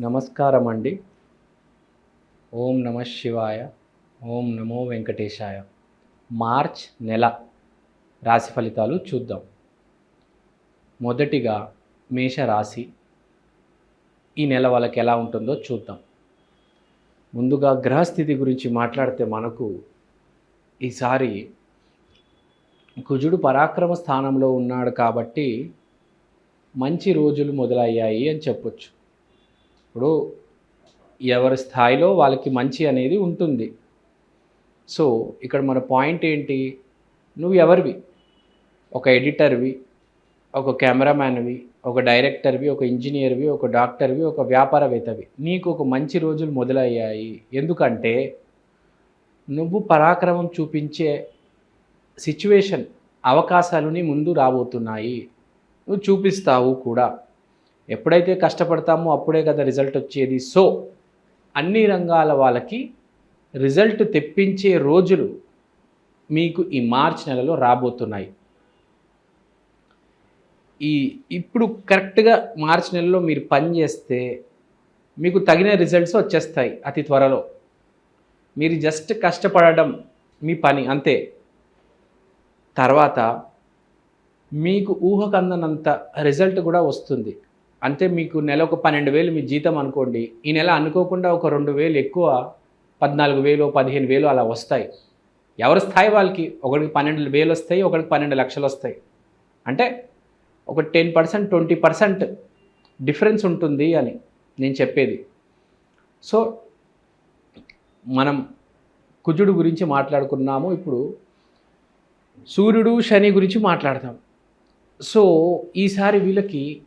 నమస్కారం అండి ఓం నమ శివాయ ఓం నమో వెంకటేశాయ. మార్చ్ నెల రాశి ఫలితాలు చూద్దాం. మొదటిగా మేషరాశి ఈ నెల వాళ్ళకి ఎలా ఉంటుందో చూద్దాం. ముందుగా గ్రహస్థితి గురించి మాట్లాడితే మనకు ఈసారి కుజుడు పరాక్రమ స్థానంలో ఉన్నాడు కాబట్టి మంచి రోజులు మొదలయ్యాయి అని చెప్పొచ్చు. ఇప్పుడు ఎవరి స్థాయిలో వాళ్ళకి మంచి అనేది ఉంటుంది. సో ఇక్కడ మన పాయింట్ ఏంటి? నువ్వు ఎవరివి? ఒక ఎడిటర్వి ఒక కెమెరామ్యాన్వి ఒక డైరెక్టర్వి ఒక ఇంజనీర్వి ఒక డాక్టర్వి ఒక వ్యాపారవేత్తవి. నీకు ఒక మంచి రోజులు మొదలయ్యాయి. ఎందుకంటే నువ్వు పరాక్రమం చూపించే సిచ్యువేషన్ అవకాశాలు నీ ముందు రాబోతున్నాయి. నువ్వు చూపిస్తావు కూడా. ఎప్పుడైతే కష్టపడతామో అప్పుడే కదా రిజల్ట్ వచ్చేది. సో అన్ని రంగాల వాళ్ళకి రిజల్ట్ తెప్పించే రోజులు మీకు ఈ మార్చ్ నెలలో రాబోతున్నాయి. ఈ ఇప్పుడు కరెక్ట్గా మార్చ్ నెలలో మీరు పని చేస్తే మీకు తగిన రిజల్ట్స్ వచ్చేస్తాయి అతి త్వరలో. మీరు జస్ట్ కష్టపడడం మీ పని అంతే. తర్వాత మీకు ఊహకందనంత రిజల్ట్ కూడా వస్తుంది. అంటే మీకు నెల ఒక పన్నెండు వేలు మీ జీతం అనుకోండి. ఈ నెల అనుకోకుండా ఒక రెండు వేలు ఎక్కువ పద్నాలుగు వేలు పదిహేను వేలు అలా వస్తాయి. ఎవరి స్థాయి వాళ్ళకి? ఒకరికి పన్నెండు వేలు వస్తాయి ఒకరికి పన్నెండు లక్షలు వస్తాయి. అంటే ఒక ten percent twenty percent difference ఉంటుంది అని నేను చెప్పేది. సో మనం కుజుడు గురించి మాట్లాడుకున్నాము. ఇప్పుడు సూర్యుడు శని గురించి మాట్లాడతాం. సో ఈసారి వీళ్ళకి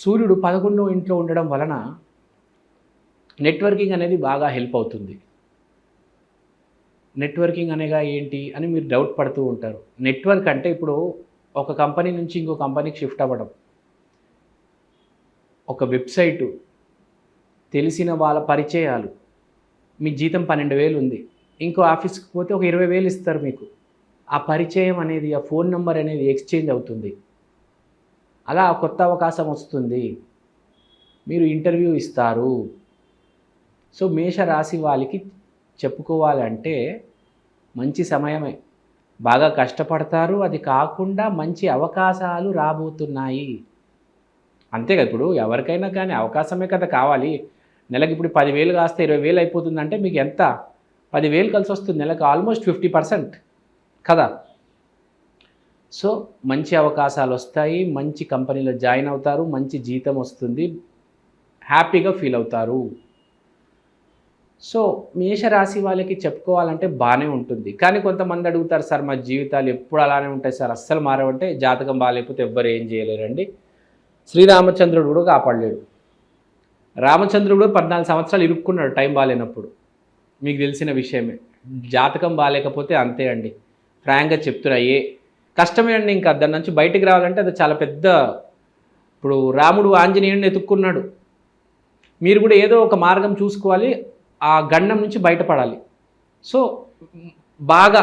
సూర్యుడు పదకొండో ఇంట్లో ఉండడం వలన నెట్వర్కింగ్ అనేది బాగా హెల్ప్ అవుతుంది. నెట్వర్కింగ్ అనేగా ఏంటి అని మీరు డౌట్ పడుతూ ఉంటారు. నెట్వర్క్ అంటే ఇప్పుడు ఒక కంపెనీ నుంచి ఇంకో కంపెనీకి షిఫ్ట్ అవ్వడం. ఒక వెబ్సైటు తెలిసిన వాళ్ళ పరిచయాలు. మీ జీతం పన్నెండు వేలు ఉంది. ఇంకో ఆఫీస్కి పోతే ఒక ఇరవై వేలు ఇస్తారు మీకు. ఆ పరిచయం అనేది ఆ ఫోన్ నెంబర్ అనేది ఎక్స్చేంజ్ అవుతుంది. అలా కొత్త అవకాశం వస్తుంది. మీరు ఇంటర్వ్యూ ఇస్తారు. సో మేష రాశి వాళ్ళకి చెప్పుకోవాలంటే మంచి సమయమే. బాగా కష్టపడతారు. అది కాకుండా మంచి అవకాశాలు రాబోతున్నాయి. అంతే కదా ఇప్పుడు ఎవరికైనా కానీ అవకాశమే కదా కావాలి. నెలకి ఇప్పుడు పదివేలు కాస్తే ఇరవై వేలు అయిపోతుందంటే మీకు ఎంత? పదివేలు కలిసి వస్తుంది. నెలకు ఆల్మోస్ట్ ఫిఫ్టీ పర్సెంట్ కదా? సో మంచి అవకాశాలు వస్తాయి మంచి కంపెనీలో జాయిన్ అవుతారు మంచి జీతం వస్తుంది హ్యాపీగా ఫీల్ అవుతారు. సో మేషరాశి వాళ్ళకి చెప్పుకోవాలంటే బాగానే ఉంటుంది. కానీ కొంతమంది అడుగుతారు సార్ మా జీవితాలు ఎప్పుడు అలానే ఉంటాయి సార్? అస్సలు మారవంటే జాతకం బాగాలేకపోతే ఎవ్వరు ఏం చేయలేరండి? శ్రీరామచంద్రుడు కూడా కాపాడలేడు. రామచంద్రుడు కూడా పద్నాలుగు సంవత్సరాలు ఇరుక్కున్నాడు టైం బాగాలేనప్పుడు. మీకు తెలిసిన విషయమే. జాతకం బాగాలేకపోతే అంతే అండి. ఫ్రాంక్గా చెప్తున్నా ఏ కష్టమే అండి ఇంకా దాని నుంచి బయటికి రావాలంటే అది చాలా పెద్ద ఇప్పుడు రాముడు ఆంజనేయుడిని ఎత్తుక్కున్నాడు. మీరు కూడా ఏదో ఒక మార్గం చూసుకోవాలి ఆ గండం నుంచి బయటపడాలి. సో బాగా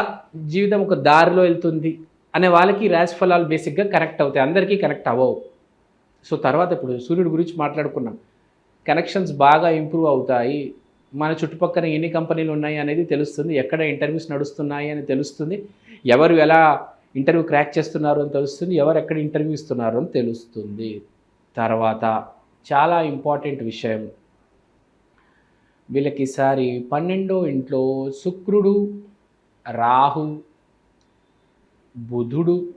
జీవితం ఒక దారిలో వెళ్తుంది అనే వాళ్ళకి రాశి ఫలాలు బేసిక్గా కనెక్ట్ అవుతాయి అందరికీ కనెక్ట్ అవ్వవు. సో తర్వాత ఇప్పుడు సూర్యుడి గురించి మాట్లాడుకున్నాం. కనెక్షన్స్ బాగా ఇంప్రూవ్ అవుతాయి మన చుట్టుపక్కల ఎన్ని కంపెనీలు ఉన్నాయి అనేది తెలుస్తుంది ఎక్కడ ఇంటర్వ్యూస్ నడుస్తున్నాయి అని తెలుస్తుంది ఎవరు ఎలా ఇంటర్వ్యూ క్రాక్ చేస్తున్నారు అని తెలుస్తుంది. ఎవరు ఎక్కడ ఇంటర్వ్యూ ఇస్తున్నారు అని తెలుస్తుంది. తర్వాత చాలా ఇంపార్టెంట్ విషయం. వీళ్ళకి ఈసారి పన్నెండో ఇంట్లో శుక్రుడు రాహు బుధుడు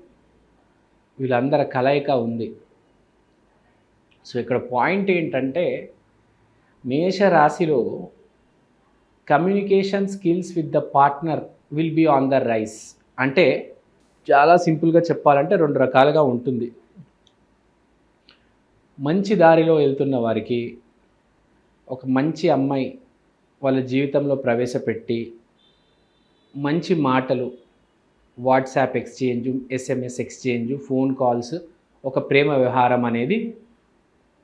వీళ్ళందరి కలయిక ఉంది. సో ఇక్కడ పాయింట్ ఏంటంటే మేష రాశిలో communication skills with the partner will be on the rise అంటే చాలా సింపుల్గా చెప్పాలంటే రెండు రకాలుగా ఉంటుంది. మంచి దారిలో వెళ్తున్న వారికి ఒక మంచి అమ్మాయి వాళ్ళ జీవితంలో ప్రవేశపెట్టి మంచి మాటలు WhatsApp exchange SMS exchange phone calls ఒక ప్రేమ వ్యవహారం అనేది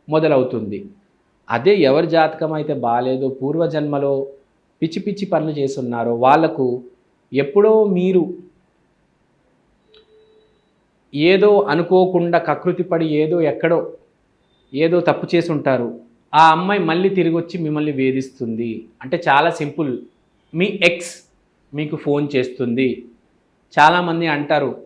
మొదలవుతుంది. అదే ఎవరి జాతకం అయితే బాగాలేదో పూర్వజన్మలో పిచ్చి పిచ్చి పనులు చేస్తున్నారో వాళ్ళకు ఎప్పుడో మీరు ఏదో అనుకోకుండా కకృతి పడి ఏదో ఎక్కడో ఏదో తప్పు చేసి ఉంటారు. ఆ అమ్మాయి మళ్ళీ తిరిగి వచ్చి మిమ్మల్ని వేధిస్తుంది. అంటే చాలా సింపుల్. మీ ఎక్స్ మీకు ఫోన్ చేస్తుంది. చాలామంది అంటారు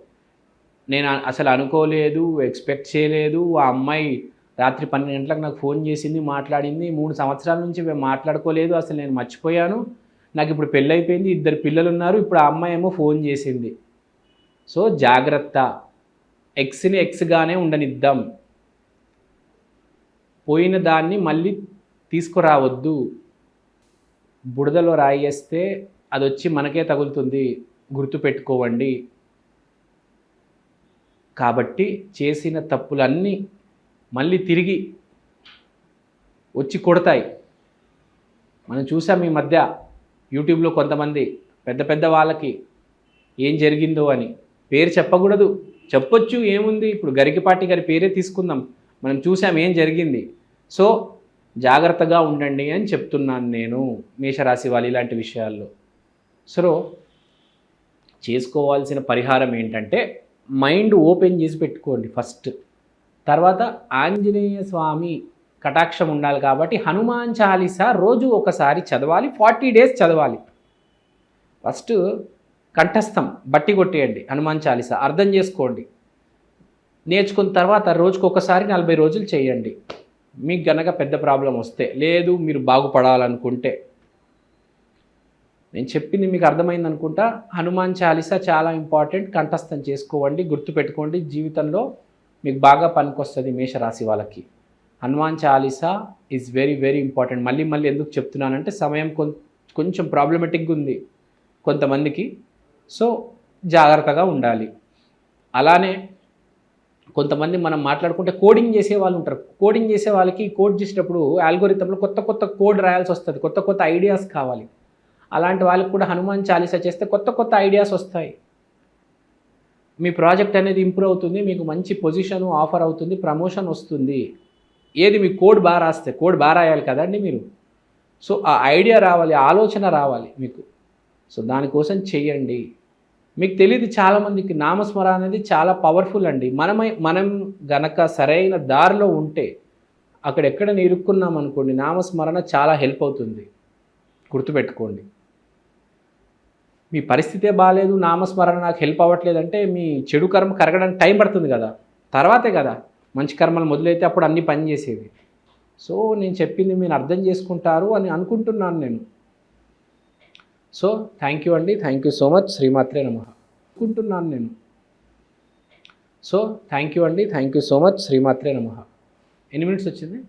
నేను అసలు అనుకోలేదు ఎక్స్పెక్ట్ చేయలేదు. ఆ అమ్మాయి రాత్రి పన్నెండు గంటలకు నాకు ఫోన్ చేసింది మాట్లాడింది. మూడు సంవత్సరాల నుంచి మేము మాట్లాడుకోలేదు అసలు నేను మర్చిపోయాను. నాకు ఇప్పుడు పెళ్ళైపోయింది ఇద్దరు పిల్లలు ఉన్నారు ఇప్పుడు ఆ అమ్మాయి ఏమో ఫోన్ చేసింది. సో జాగ్రత్త. ఎక్స్ని ఎక్స్గానే ఉండనిద్దాం. పోయిన దాన్ని మళ్ళీ తీసుకురావద్దు. బుడదలో రాయేస్తే అది వచ్చి మనకే తగులుతుంది. గుర్తుపెట్టుకోవండి. కాబట్టి చేసిన తప్పులన్నీ మళ్ళీ తిరిగి వచ్చి కొడతాయి. మనం చూసాం ఈ మధ్య యూట్యూబ్లో కొంతమంది పెద్ద పెద్ద వాళ్ళకి ఏం జరిగిందో అని. పేరు చెప్పకూడదు. చెప్పొచ్చు ఏముంది? ఇప్పుడు గరికిపాటి గారి పేరే తీసుకుందాం. మనం చూసాం ఏం జరిగింది. సో జాగ్రత్తగా ఉండండి అని చెప్తున్నాను నేను మేషరాశి వాళ్ళు ఇలాంటి విషయాల్లో. సో చేసుకోవాల్సిన పరిహారం ఏంటంటే మైండ్ ఓపెన్ చేసి పెట్టుకోండి ఫస్ట్. తర్వాత ఆంజనేయ స్వామి కటాక్షం ఉండాలి కాబట్టి హనుమాన్ చాలీసా రోజు ఒకసారి చదవాలి ఫార్టీ డేస్ చదవాలి. ఫస్ట్ కంఠస్థం బట్టి కొట్టేయండి. హనుమాన్ చాలీసా అర్థం చేసుకోండి. నేర్చుకున్న తర్వాత రోజుకు ఒకసారి నలభై రోజులు చేయండి. మీకు గనక పెద్ద ప్రాబ్లం వస్తే లేదు మీరు బాగుపడాలనుకుంటే. నేను చెప్పింది మీకు అర్థమైంది అనుకుంటా. హనుమాన్ చాలీసా చాలా ఇంపార్టెంట్. కంఠస్థం చేసుకోండి గుర్తుపెట్టుకోండి. జీవితంలో మీకు బాగా పనికొస్తుంది మేషరాశి వాళ్ళకి. Hanuman Chalisa is very very important మళ్ళీ మళ్ళీ ఎందుకు చెప్తున్నానంటే సమయం కొం కొంచెం ప్రాబ్లమెటిక్గా ఉంది కొంతమందికి. సో జాగ్రత్తగా ఉండాలి. అలానే కొంతమంది మనం మాట్లాడుకుంటే కోడింగ్ చేసే వాళ్ళు ఉంటారు. కోడింగ్ చేసే వాళ్ళకి కోడ్ చేసేటప్పుడు ఆల్గోరిథంలో కొత్త కొత్త కోడ్ రాయాల్సి వస్తుంది. కొత్త కొత్త ఐడియాస్ కావాలి. అలాంటి వాళ్ళకి కూడా హనుమాన్ చాలీసా చేస్తే కొత్త కొత్త ఐడియాస్ వస్తాయి. మీ ప్రాజెక్ట్ అనేది ఇంప్రూవ్ అవుతుంది మీకు మంచి పొజిషన్ ఆఫర్ అవుతుంది ప్రమోషన్ వస్తుంది. ఏది మీ కోడ్ బాగా రాస్తే కోడ్ బాగా రాయాలి కదండి మీరు. సో ఆ ఐడియా రావాలి ఆలోచన రావాలి మీకు. సో దానికోసం చెయ్యండి మీకు తెలియదు చాలామందికి నామస్మరణ అనేది చాలా పవర్ఫుల్ అండి. మనమై మనం గనక సరైన దారిలో ఉంటే అక్కడ ఎక్కడ ఇరుక్కున్నాం అనుకోండి నామస్మరణ చాలా హెల్ప్ అవుతుంది. గుర్తుపెట్టుకోండి. మీ పరిస్థితే బాగాలేదు నామస్మరణ నాకు హెల్ప్ అవ్వట్లేదంటే మీ చెడు కర్మ కరగడానికి టైం పడుతుంది కదా. తర్వాతే కదా మంచి కర్మలు మొదలైతే అప్పుడు అన్ని పని చేసేవి. సో నేను చెప్పింది మీరు అర్థం చేసుకుంటారు అని అనుకుంటున్నాను నేను. సో థ్యాంక్ యూ అండి. థ్యాంక్ యూ సో మచ్ శ్రీమాత్రే నమ. అనుకుంటున్నాను నేను. సో థ్యాంక్ యూ అండి. థ్యాంక్ యూ సో మచ్ శ్రీమాత్రే నమ. ఎన్ని మినిట్స్ వచ్చింది?